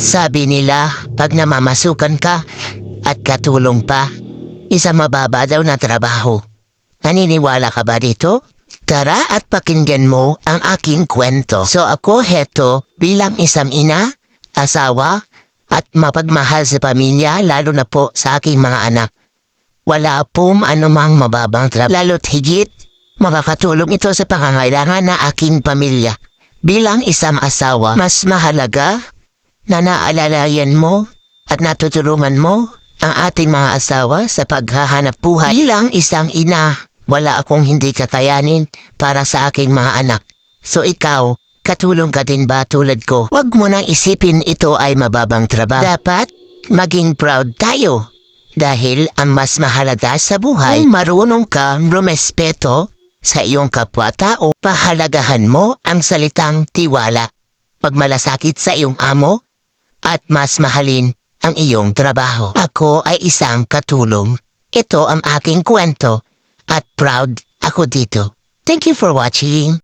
Sabi nila, pag namamasukan ka at katulong pa, isa mababa daw na trabaho. Naniniwala ka ba dito? Tara at pakinggan mo ang aking kwento. So ako heto bilang isang ina, asawa, at mapagmahal sa pamilya lalo na po sa aking mga anak. Wala pong anumang mababang trabaho. Lalo't higit, makakatulong ito sa pangangailangan na aking pamilya. Bilang isang asawa, mas mahalaga na naalalayan mo at natutulungan mo ang ating mga asawa sa paghahanap buhay. Bilang isang ina, wala akong hindi kakayanin para sa aking mga anak. So ikaw, katulong ka din ba tulad ko? Huwag mo nang isipin ito ay mababang trabaho. Dapat maging proud tayo. Dahil ang mas mahalaga sa buhay, kung marunong ka rumespeto sa iyong kapwa-tao, pahalagahan mo ang salitang tiwala. Pagmalasakit sa iyong amo, at mas mahalin ang iyong trabaho. Ako ay isang katulong. Ito ang aking kwento at proud ako dito. Thank you for watching.